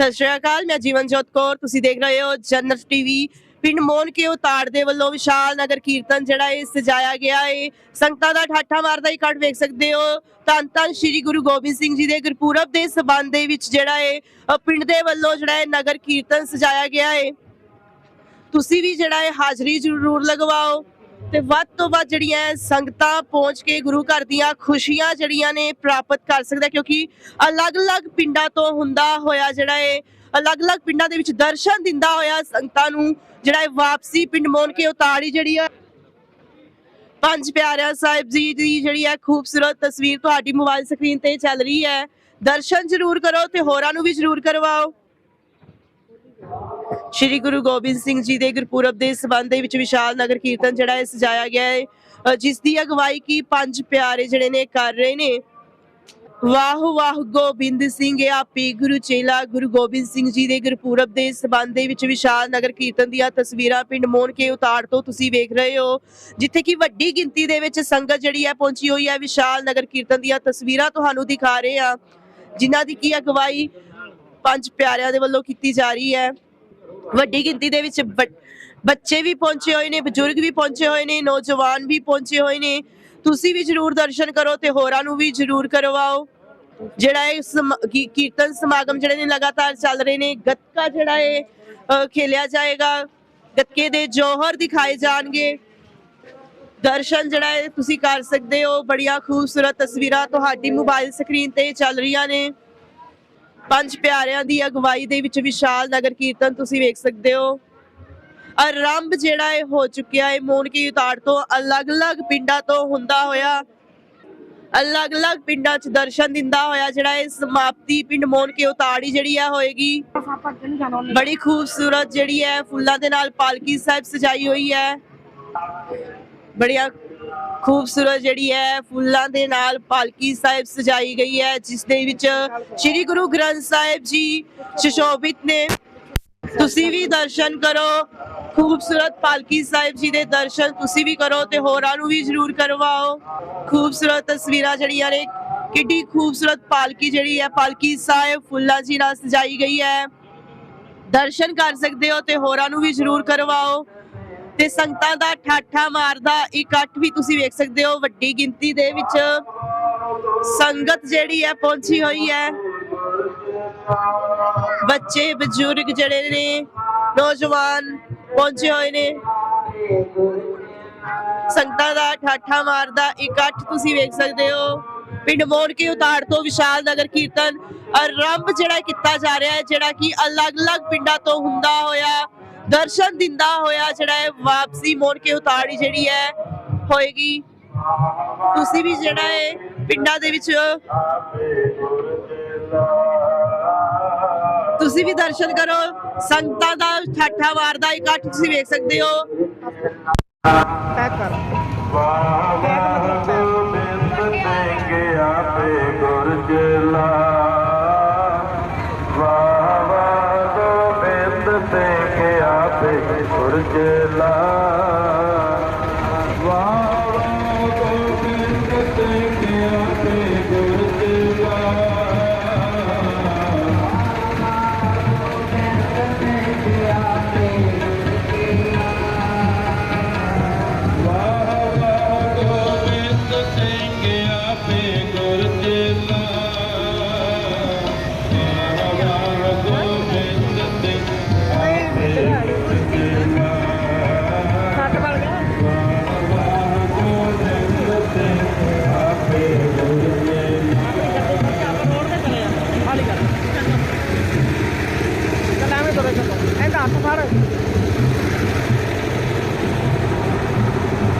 ਸਤਿ ਸ਼੍ਰੀ ਅਕਾਲ, ਮੈਂ ਜੀਵਨਜੋਤ ਕੌਰ, ਤੁਸੀਂ ਦੇਖ ਰਹੇ ਹੋ ਜਨਰਤ ਟੀਵੀ। ਪਿੰਡ ਮੋਨ ਕੇ ਉਤਾੜ ਦੇ ਵੱਲੋਂ ਵਿਸ਼ਾਲ ਨਗਰ ਕੀਰਤਨ ਜਿਹੜਾ ਇਹ ਸਜਾਇਆ ਗਿਆ ਹੈ ਸੰਗਤਾਂ ਦਾ ਠਾਠਾ ਮਾਰਦਾ ਇਕੱਠ ਵੇਖ ਸਕਦੇ ਹੋ। ਧੰਨ ਧੰਨ ਸ੍ਰੀ ਗੁਰੂ ਗੋਬਿੰਦ ਸਿੰਘ ਜੀ ਦੇ ਗੁਰਪੁਰਬ ਦੇ ਸਬੰਧ ਦੇ ਵਿੱਚ ਜਿਹੜਾ ਹੈ ਪਿੰਡ ਦੇ ਵੱਲੋਂ ਜਿਹੜਾ ਹੈ ਨਗਰ ਕੀਰਤਨ ਸਜਾਇਆ ਗਿਆ ਹੈ ਤੁਸੀਂ ਵੀ ਜਿਹੜਾ ਹੈ ਹਾਜ਼ਰੀ ਜ਼ਰੂਰ ਲਗਵਾਓ। ਤੇ ਵੱਧ ਤੋਂ ਵੱਧ ਜਿਹੜੀਆਂ ਸੰਗਤਾਂ ਪਹੁੰਚ ਕੇ ਗੁਰੂ ਘਰ ਦੀਆਂ ਖੁਸ਼ੀਆਂ ਜਿਹੜੀਆਂ ਨੇ ਪ੍ਰਾਪਤ ਕਰ ਸਕਦਾ ਕਿਉਂਕਿ ਅਲੱਗ-ਅਲੱਗ ਪਿੰਡਾਂ ਤੋਂ ਹੁੰਦਾ ਹੋਇਆ ਜਿਹੜਾ ਹੈ ਅਲੱਗ-ਅਲੱਗ ਪਿੰਡਾਂ ਦੇ ਵਿੱਚ ਦਰਸ਼ਨ ਦਿੰਦਾ ਹੋਇਆ ਸੰਗਤਾਂ ਨੂੰ ਜਿਹੜਾ ਹੈ ਵਾਪਸੀ ਪਿੰਡ ਮੋਨ ਕੇ ਉਤਾੜੀ ਜਿਹੜੀ ਆ। ਪੰਜ ਪਿਆਰਿਆਂ ਸਾਹਿਬ ਜੀ ਦੀ ਜਿਹੜੀ ਹੈ ਖੂਬਸੂਰਤ ਤਸਵੀਰ ਤੁਹਾਡੀ ਮੋਬਾਈਲ ਸਕਰੀਨ ਤੇ ਚੱਲ ਰਹੀ ਹੈ। ਦਰਸ਼ਨ ਜ਼ਰੂਰ ਕਰੋ ਤੇ ਹੋਰਾਂ ਨੂੰ ਵੀ ਜ਼ਰੂਰ ਕਰਵਾਓ। ਸ਼੍ਰੀ ਗੁਰੂ ਗੋਬਿੰਦ ਸਿੰਘ ਜੀ ਦੇ ਗੁਰਪੁਰਬ ਦੇ ਸਬੰਧ ਦੇ ਵਿੱਚ ਵਿਸ਼ਾਲ ਨਗਰ ਕੀਰਤਨ ਜਿਹੜਾ ਹੈ ਸਜਾਇਆ ਗਿਆ ਹੈ। ਜਿਸ ਦੀ ਅਗਵਾਈ ਕੀ ਪੰਜ ਪਿਆਰੇ ਜਿਹੜੇ ਨੇ ਕਰ ਰਹੇ ਨੇ। ਵਾਹ ਵਾਹ ਗੋਬਿੰਦ ਸਿੰਘ ਆਪੀ ਗੁਰੂ ਚੇਲਾ, ਗੁਰੂ ਗੋਬਿੰਦ ਸਿੰਘ ਜੀ ਦੇ ਗੁਰਪੁਰਬ ਦੇ ਸਬੰਧ ਦੇ ਵਿੱਚ ਵਿਸ਼ਾਲ ਨਗਰ ਕੀਰਤਨ ਦੀਆਂ ਤਸਵੀਰਾਂ ਪਿੰਡ ਮੋਨ ਕੇ ਉਤਾੜ ਤੋਂ ਤੁਸੀਂ ਵੇਖ ਰਹੇ ਹੋ। ਜਿੱਥੇ ਕਿ ਵੱਡੀ ਗਿਣਤੀ ਦੇ ਵਿੱਚ ਸੰਗਤ ਜਿਹੜੀ ਹੈ ਪਹੁੰਚੀ ਹੋਈ ਹੈ। ਵਿਸ਼ਾਲ ਨਗਰ ਕੀਰਤਨ ਦੀਆਂ ਤਸਵੀਰਾਂ ਤੁਹਾਨੂੰ ਦਿਖਾ ਰਹੇ ਹਾਂ, ਜਿਨ੍ਹਾਂ ਦੀ ਕੀ ਅਗਵਾਈ ਪੰਜ ਪਿਆਰਿਆਂ ਦੇ ਵੱਲੋਂ ਕੀਤੀ ਜਾ ਰਹੀ ਹੈ। ਵੱਡੀ ਗਿਣਤੀ ਦੇ ਵਿੱਚ ਬ- ਬੱਚੇ ਵੀ ਪਹੁੰਚੇ ਹੋਏ ਨੇ, ਬਜ਼ੁਰਗ ਵੀ ਪਹੁੰਚੇ ਹੋਏ ਨੇ, ਨੌਜਵਾਨ ਵੀ ਪਹੁੰਚੇ ਹੋਏ ਨੇ। ਤੁਸੀਂ ਵੀ ਜਰੂਰ ਦਰਸ਼ਨ ਕਰੋ ਤੇ ਹੋਰਾਂ ਨੂੰ ਵੀ ਜਰੂਰ ਕਰਵਾਓ। ਜਿਹੜਾ ਇਹ ਸਮਾ- ਕੀ- ਕੀਰਤਨ ਸਮਾਗਮ ਜਿਹੜੇ ਨੇ ਲਗਾਤਾਰ ਚੱਲ ਰਹੇ ਨੇ, ਗੱਤਕਾ ਜਿਹੜਾ ਇਹ ਖੇਲਿਆ ਜਾਏਗਾ। ਗੱਤਕੇ ਦੇ ਜੋਹਰ ਦਿਖਾਏ ਜਾਣਗੇ। ਦਰਸ਼ਨ ਜਿਹੜਾ ਹੈ ਤੁਸੀਂ ਕਰ ਸਕਦੇ ਹੋ। ਬੜੀਆਂ ਖੂਬਸੂਰਤ ਤਸਵੀਰਾਂ ਤੁਹਾਡੀ ਮੋਬਾਈਲ ਸਕਰੀਨ ਤੇ ਚੱਲ ਰਹੀਆਂ ਨੇ। ਪੰਜ ਪਿਆਰਿਆਂ ਦੀ ਅਗਵਾਈ ਦੇ ਵਿੱਚ ਵਿਸ਼ਾਲ ਨਗਰ ਕੀਰਤਨ ਤੁਸੀਂ ਵੇਖ ਸਕਦੇ ਹੋ। ਆਰੰਭ ਜਿਹੜਾ ਹੈ ਹੋ ਚੁੱਕਿਆ ਹੈ ਮੋਨ ਕੀ ਉਤਾੜ ਤੋਂ ਅਲੱਗ-ਅਲੱਗ ਪਿੰਡਾਂ ਤੋਂ ਹੁੰਦਾ ਹੋਇਆ, ਅਲੱਗ-ਅਲੱਗ ਪਿੰਡਾਂ 'ਚ ਦਰਸ਼ਨ ਦਿੰਦਾ ਹੋਇਆ ਜਿਹੜਾ ਇਹ ਸਮਾਪਤੀ ਪਿੰਡ ਮੋਨ ਕੇ ਉਤਾੜੀ ਜਿਹੜੀ ਆ ਹੋਏਗੀ। ਬੜੀ ਖੂਬਸੂਰਤ ਜਿਹੜੀ ਹੈ, ਫੁੱਲਾਂ ਦੇ ਨਾਲ ਪਾਲਕੀ ਸਾਹਿਬ ਸਜਾਈ ਹੋਈ ਹੈ। ਬੜੀਆਂ ਖੂਬਸੂਰਤ ਜਿਹੜੀ ਹੈ, ਫੁੱਲਾਂ ਦੇ ਨਾਲ ਪਾਲਕੀ ਸਾਹਿਬ ਸਜਾਈ ਗਈ ਹੈ, ਜਿਸ ਦੇ ਵਿੱਚ ਸ੍ਰੀ ਗੁਰੂ ਗ੍ਰੰਥ ਸਾਹਿਬ ਜੀ ਸੁਸ਼ੋਭਿਤ ਨੇ। ਤੁਸੀਂ ਵੀ ਦਰਸ਼ਨ ਕਰੋ, ਖੂਬਸੂਰਤ ਪਾਲਕੀ ਸਾਹਿਬ ਜੀ ਦੇ ਦਰਸ਼ਨ ਤੁਸੀਂ ਵੀ ਕਰੋ ਤੇ ਹੋਰਾਂ ਨੂੰ ਵੀ ਜ਼ਰੂਰ ਕਰਵਾਓ। ਖੂਬਸੂਰਤ ਤਸਵੀਰਾਂ ਜਿਹੜੀਆਂ ਨੇ, ਕਿੱਡੀ ਖੂਬਸੂਰਤ ਪਾਲਕੀ ਜਿਹੜੀ ਹੈ, ਪਾਲਕੀ ਸਾਹਿਬ ਫੁੱਲਾਂ ਜੀ ਨਾਲ ਸਜਾਈ ਗਈ ਹੈ। ਦਰਸ਼ਨ ਕਰ ਸਕਦੇ ਹੋ ਤੇ ਹੋਰਾਂ ਨੂੰ ਵੀ ਜ਼ਰੂਰ ਕਰਵਾਓ। ਤੇ ਸੰਗਤਾਂ ਦਾ ਠਾਠਾ ਮਾਰਦਾ ਇਕੱਠ ਵੀ ਤੁਸੀਂ ਵੇਖ ਸਕਦੇ ਹੋ, ਵੱਡੀ ਗਿਣਤੀ ਦੇ ਵਿੱਚ ਸੰਗਤ ਜਿਹੜੀ ਹੈ, ਪਹੁੰਚੀ ਹੋਈ ਹੈ। ਬੱਚੇ, ਬਜ਼ੁਰਗ ਜਿਹੜੇ ਨੇ, ਨੌਜਵਾਨ ਪਹੁੰਚੇ ਹੋਏ ਨੇ। ਸੰਗਤਾਂ ਦਾ ਠਾਠਾ ਮਾਰਦਾ ਇਕੱਠ ਤੁਸੀਂ ਵੇਖ ਸਕਦੇ ਹੋ। ਪਿੰਡ ਮੋੜ ਕੇ ਉਤਾੜ ਤੋਂ ਵਿਸ਼ਾਲ ਨਗਰ ਕੀਰਤਨ ਆਰੰਭ ਜਿਹੜਾ ਕੀਤਾ ਜਾ ਰਿਹਾ ਹੈ, ਜਿਹੜਾ ਕਿ ਅਲੱਗ-ਅਲੱਗ ਪਿੰਡਾਂ ਤੋਂ ਹੁੰਦਾ ਹੋਇਆ ਦਰਸ਼ਨ ਦਿੰਦਾ ਹੋਇਆ ਜਿਹੜਾ ਹੈ ਵਾਪਸੀ ਮੋੜ ਕੇ ਉਤਾੜੀ ਜਿਹੜੀ ਹੈ ਹੋਏਗੀ ਤੁਸੀਂ ਵੀ ਜਿਹੜਾ ਹੈ ਪਿੰਡਾਂ ਦੇ ਵਿੱਚ ਤੁਸੀਂ ਵੀ ਦਰਸ਼ਨ ਕਰੋ ਸੰਗਤਾਂ ਦਾ ਠਾਠਾ ਵਾਰ ਦਾ ਇਕੱਠ ਤੁਸੀਂ ਵੇਖ ਸਕਦੇ ਹੋ ਪੈਕ ਕਰ ਗੋਬਿੰਦ ਸਿੰਘ ਆਪੇ ਗੁਰ ਚਲਾ ਵਾਹ ਸਿੰਘ ਜਾ ਖਾਲੀ